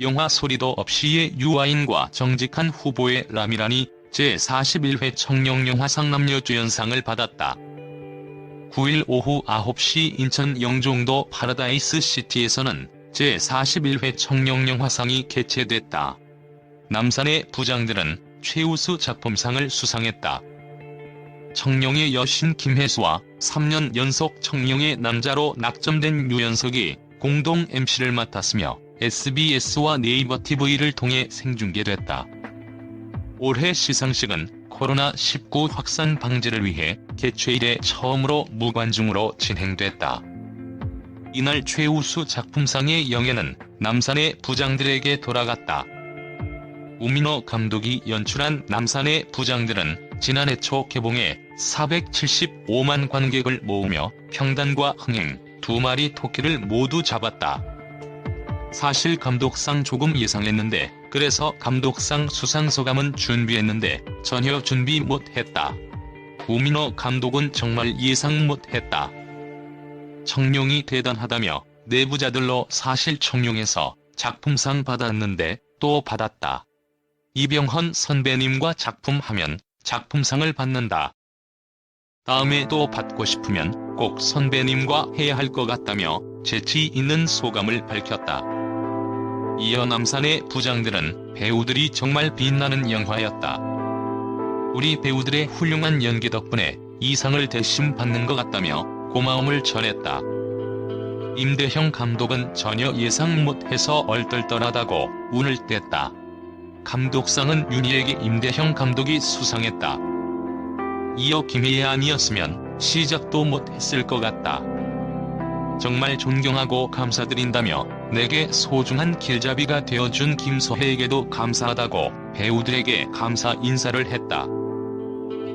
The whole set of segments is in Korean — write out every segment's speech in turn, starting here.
영화 소리도 없이의 유아인과 정직한 후보의 라미란이 제41회 청룡영화상 남녀주연상을 받았다. 9일 오후 9시 인천 영종도 파라다이스 시티에서는 제41회 청룡영화상이 개최됐다. 남산의 부장들은 최우수 작품상을 수상했다. 청룡의 여신 김혜수와 3년 연속 청룡의 남자로 낙점된 유연석이 공동 MC를 맡았으며 SBS와 네이버 TV를 통해 생중계됐다. 올해 시상식은 코로나19 확산 방지를 위해 개최 이래 처음으로 무관중으로 진행됐다. 이날 최우수 작품상의 영예는 남산의 부장들에게 돌아갔다. 우민호 감독이 연출한 남산의 부장들은 지난해 초 개봉해 475만 관객을 모으며 평단과 흥행, 두 마리 토끼를 모두 잡았다. 사실 감독상 조금 예상했는데 그래서 감독상 수상 소감은 준비했는데 전혀 준비 못했다. 우민호 감독은 정말 예상 못했다. 청룡이 대단하다며 내부자들로 사실 청룡에서 작품상 받았는데 또 받았다. 이병헌 선배님과 작품하면 작품상을 받는다. 다음에 또 받고 싶으면 꼭 선배님과 해야 할 것 같다며 재치 있는 소감을 밝혔다. 이어 남산의 부장들은 배우들이 정말 빛나는 영화였다. 우리 배우들의 훌륭한 연기 덕분에 이 상을 대신 받는 것 같다며 고마움을 전했다. 임대형 감독은 전혀 예상 못해서 얼떨떨하다고 운을 뗐다. 감독상은 윤희에게 임대형 감독이 수상했다. 이어 김희애 아니었으면 시작도 못했을 것 같다. 정말 존경하고 감사드린다며 내게 소중한 길잡이가 되어준 김소혜에게도 감사하다고 배우들에게 감사 인사를 했다.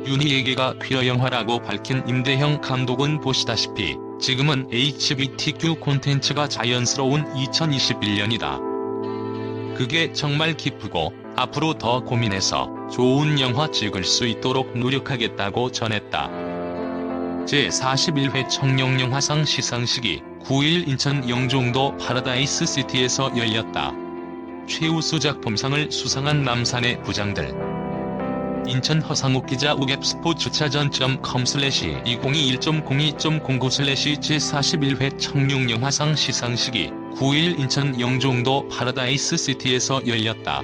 윤희에게가 퀴어 영화라고 밝힌 임대형 감독은 보시다시피 지금은 HBTQ 콘텐츠가 자연스러운 2021년이다. 그게 정말 기쁘고 앞으로 더 고민해서 좋은 영화 찍을 수 있도록 노력하겠다고 전했다. 제41회 청룡영화상 시상식이 9일 인천 영종도 파라다이스 시티에서 열렸다. 최우수 작품상을 수상한 남산의 부장들. 인천 허상욱 기자 우갭스포츠차전.com 슬래시 2021.02.09 슬래시 제41회 청룡영화상 시상식이 9일 인천 영종도 파라다이스 시티에서 열렸다.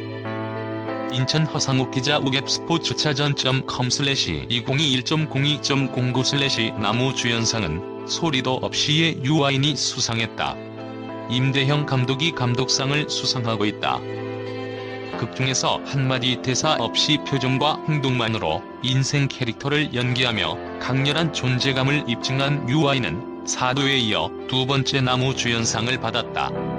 인천 허상욱 기자 우갭스포츠차전.com 슬래시 2021.02.09 슬래시 나무 주연상은 소리도 없이의 유아인이 수상했다. 임대형 감독이 감독상을 수상하고 있다. 극 중에서 한마디 대사 없이 표정과 행동만으로 인생 캐릭터를 연기하며 강렬한 존재감을 입증한 유아인은 사도에 이어 두 번째 나무 주연상을 받았다.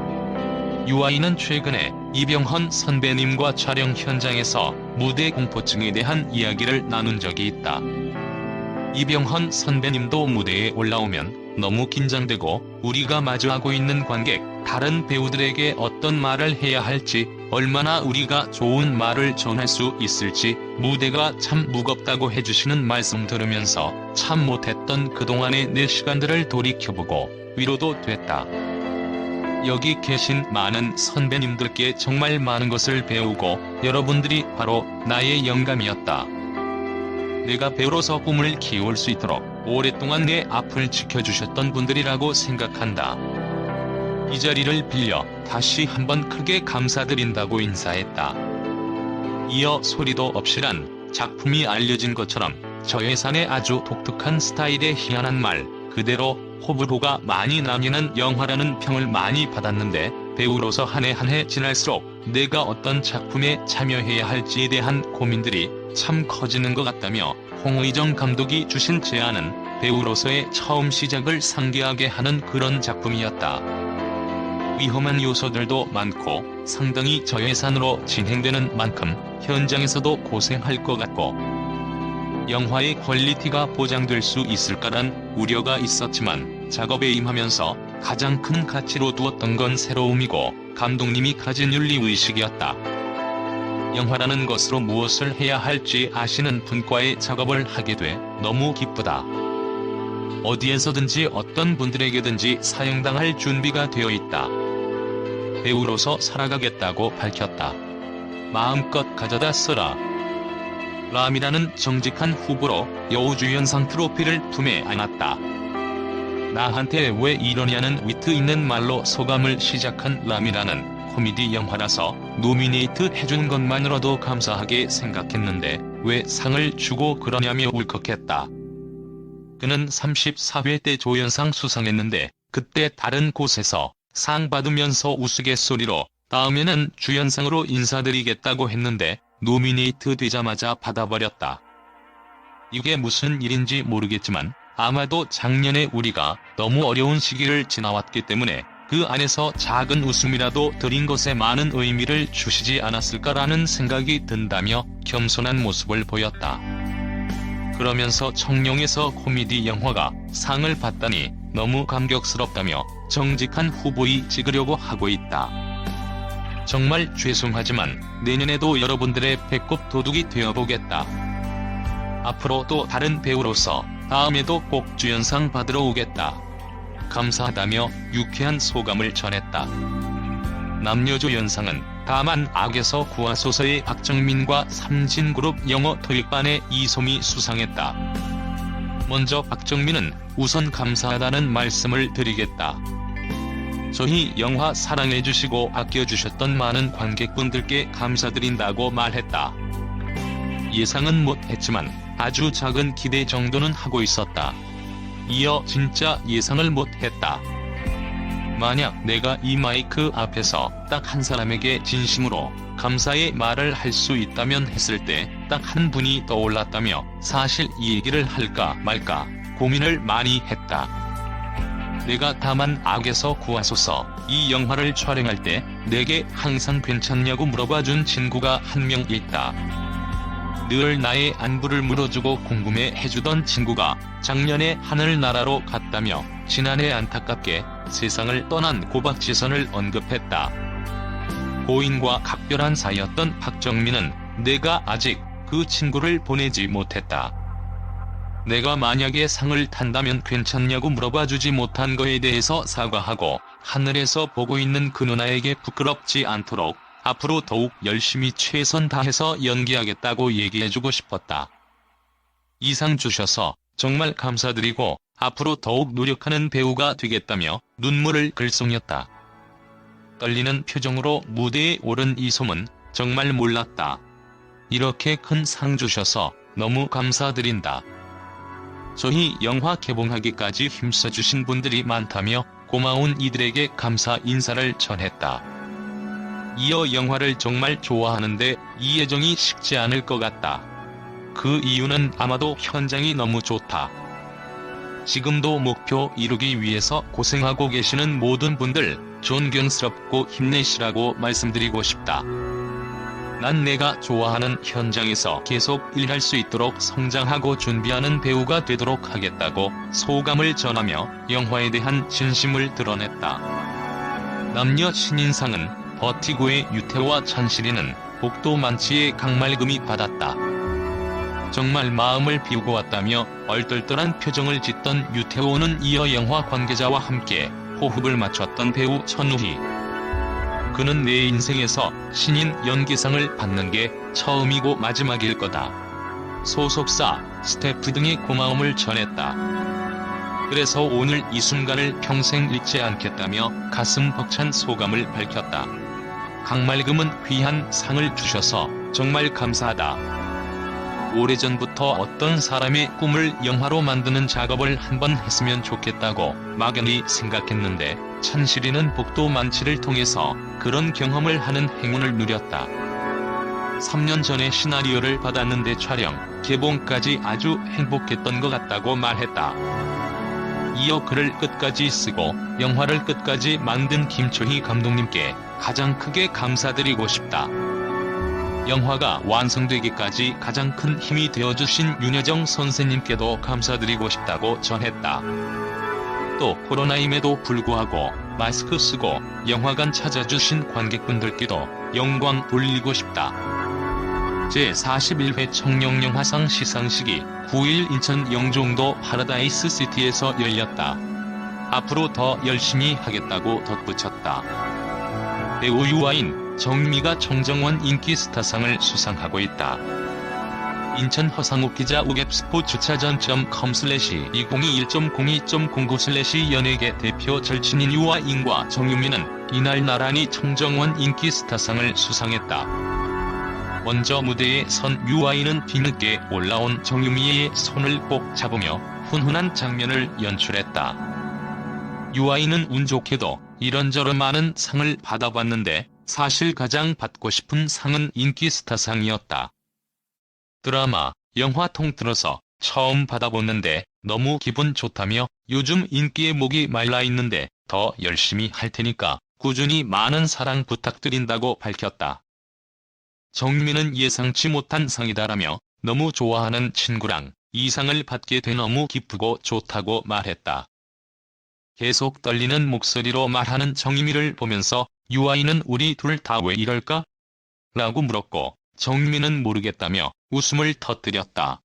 유아인은 최근에 이병헌 선배님과 촬영 현장에서 무대 공포증에 대한 이야기를 나눈 적이 있다. 이병헌 선배님도 무대에 올라오면 너무 긴장되고 우리가 마주하고 있는 관객, 다른 배우들에게 어떤 말을 해야 할지, 얼마나 우리가 좋은 말을 전할 수 있을지 무대가 참 무겁다고 해주시는 말씀 들으면서 참 못했던 그동안의 내 시간들을 돌이켜보고 위로도 됐다. 여기 계신 많은 선배님들께 정말 많은 것을 배우고 여러분들이 바로 나의 영감이었다. 내가 배우로서 꿈을 키울 수 있도록 오랫동안 내 앞을 지켜주셨던 분들이라고 생각한다. 이 자리를 빌려 다시 한번 크게 감사드린다고 인사했다. 이어 소리도 없이란 작품이 알려진 것처럼 저 예산의 아주 독특한 스타일의 희한한 말 그대로 호불호가 많이 나뉘는 영화라는 평을 많이 받았는데 배우로서 한 해 한 해 지날수록 내가 어떤 작품에 참여해야 할지에 대한 고민들이 참 커지는 것 같다며 홍의정 감독이 주신 제안은 배우로서의 처음 시작을 상기하게 하는 그런 작품이었다. 위험한 요소들도 많고 상당히 저예산으로 진행되는 만큼 현장에서도 고생할 것 같고 영화의 퀄리티가 보장될 수 있을까란 우려가 있었지만 작업에 임하면서 가장 큰 가치로 두었던 건 새로움이고 감독님이 가진 윤리의식이었다. 영화라는 것으로 무엇을 해야 할지 아시는 분과의 작업을 하게 돼 너무 기쁘다. 어디에서든지 어떤 분들에게든지 사용당할 준비가 되어 있다. 배우로서 살아가겠다고 밝혔다. 마음껏 가져다 써라. 람이라는 정직한 후보로 여우주연상 트로피를 품에 안았다. 나한테 왜 이러냐는 위트 있는 말로 소감을 시작한 람이라는 코미디 영화라서 노미네이트 해준 것만으로도 감사하게 생각했는데 왜 상을 주고 그러냐며 울컥했다. 그는 34회 때 조연상 수상했는데 그때 다른 곳에서 상 받으면서 우스갯소리로 다음에는 주연상으로 인사드리겠다고 했는데 노미네이트 되자마자 받아버렸다. 이게 무슨 일인지 모르겠지만 아마도 작년에 우리가 너무 어려운 시기를 지나왔기 때문에 그 안에서 작은 웃음이라도 드린 것에 많은 의미를 주시지 않았을까라는 생각이 든다며 겸손한 모습을 보였다. 그러면서 청룡에서 코미디 영화가 상을 받다니 너무 감격스럽다며 정직한 후보이 찍으려고 하고 있다. 정말 죄송하지만 내년에도 여러분들의 배꼽 도둑이 되어보겠다. 앞으로 또 다른 배우로서 다음에도 꼭 주연상 받으러 오겠다. 감사하다며 유쾌한 소감을 전했다. 남녀조 연상은 다만 악에서 구하소서의 박정민과 삼진그룹 영어 토익반의 이솜이 수상했다. 먼저 박정민은 우선 감사하다는 말씀을 드리겠다. 저희 영화 사랑해주시고 아껴주셨던 많은 관객분들께 감사드린다고 말했다. 예상은 못했지만 아주 작은 기대 정도는 하고 있었다. 이어 진짜 예상을 못했다. 만약 내가 이 마이크 앞에서 딱 한 사람에게 진심으로 감사의 말을 할 수 있다면 했을 때 딱 한 분이 떠올랐다며 사실 이 얘기를 할까 말까 고민을 많이 했다. 내가 다만 악에서 구하소서 이 영화를 촬영할 때 내게 항상 괜찮냐고 물어봐 준 친구가 한 명 있다. 늘 나의 안부를 물어주고 궁금해 해주던 친구가 작년에 하늘나라로 갔다며 지난해 안타깝게 세상을 떠난 고박지선을 언급했다. 고인과 각별한 사이였던 박정민은 내가 아직 그 친구를 보내지 못했다. 내가 만약에 상을 탄다면 괜찮냐고 물어봐 주지 못한 거에 대해서 사과하고 하늘에서 보고 있는 그 누나에게 부끄럽지 않도록 앞으로 더욱 열심히 최선 다해서 연기하겠다고 얘기해주고 싶었다. 이상 주셔서 정말 감사드리고 앞으로 더욱 노력하는 배우가 되겠다며 눈물을 글썽였다. 떨리는 표정으로 무대에 오른 이솜은 정말 몰랐다. 이렇게 큰 상 주셔서 너무 감사드린다. 저희 영화 개봉하기까지 힘써주신 분들이 많다며 고마운 이들에게 감사 인사를 전했다. 이어 영화를 정말 좋아하는데 이 애정이 식지 않을 것 같다. 그 이유는 아마도 현장이 너무 좋다. 지금도 목표 이루기 위해서 고생하고 계시는 모든 분들 존경스럽고 힘내시라고 말씀드리고 싶다. 난 내가 좋아하는 현장에서 계속 일할 수 있도록 성장하고 준비하는 배우가 되도록 하겠다고 소감을 전하며 영화에 대한 진심을 드러냈다. 남녀 신인상은 버티고의 유태와 찬실이는 복도 만치의 강말금이 받았다. 정말 마음을 비우고 왔다며 얼떨떨한 표정을 짓던 유태호는 이어 영화 관계자와 함께 호흡을 맞췄던 배우 천우희. 그는 내 인생에서 신인 연기상을 받는 게 처음이고 마지막일 거다. 소속사, 스태프 등의 고마움을 전했다. 그래서 오늘 이 순간을 평생 잊지 않겠다며 가슴 벅찬 소감을 밝혔다. 강말금은 귀한 상을 주셔서 정말 감사하다. 오래전부터 어떤 사람의 꿈을 영화로 만드는 작업을 한번 했으면 좋겠다고 막연히 생각했는데 찬실이는 복도 만치를 통해서 그런 경험을 하는 행운을 누렸다. 3년 전에 시나리오를 받았는데 촬영, 개봉까지 아주 행복했던 것 같다고 말했다. 이어 글을 끝까지 쓰고 영화를 끝까지 만든 김초희 감독님께 가장 크게 감사드리고 싶다. 영화가 완성되기까지 가장 큰 힘이 되어주신 윤여정 선생님께도 감사드리고 싶다고 전했다. 또 코로나임에도 불구하고 마스크 쓰고 영화관 찾아주신 관객분들께도 영광 돌리고 싶다. 제41회 청룡영화상 시상식이 9일 인천 영종도 파라다이스 시티에서 열렸다. 앞으로 더 열심히 하겠다고 덧붙였다. 배우 유아인, 정미가 청정원 인기 스타상을 수상하고 있다. 인천 허상욱 기자 우geb스포 주차전.com 슬래시 2021.02.09 슬래시 연예계 대표 절친인 유아 인과 정유미는 이날 나란히 청정원 인기 스타상을 수상했다. 먼저 무대에 선 유아인은 뒤늦게 올라온 정유미의 손을 꼭 잡으며 훈훈한 장면을 연출했다. 유아인은 운 좋게도 이런저런 많은 상을 받아봤는데 사실 가장 받고 싶은 상은 인기 스타상이었다. 드라마, 영화 통틀어서 처음 받아보는데 너무 기분 좋다며 요즘 인기에 목이 말라 있는데 더 열심히 할 테니까 꾸준히 많은 사랑 부탁드린다고 밝혔다. 정민은 예상치 못한 상이다라며 너무 좋아하는 친구랑 이 상을 받게 돼 너무 기쁘고 좋다고 말했다. 계속 떨리는 목소리로 말하는 정유미를 보면서 유아인은 우리 둘 다 왜 이럴까? 라고 물었고 정민은 모르겠다며 웃음을 터뜨렸다.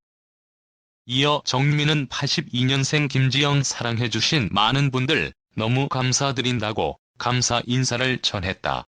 이어 정민은 82년생 김지영 사랑해주신 많은 분들 너무 감사드린다고 감사 인사를 전했다.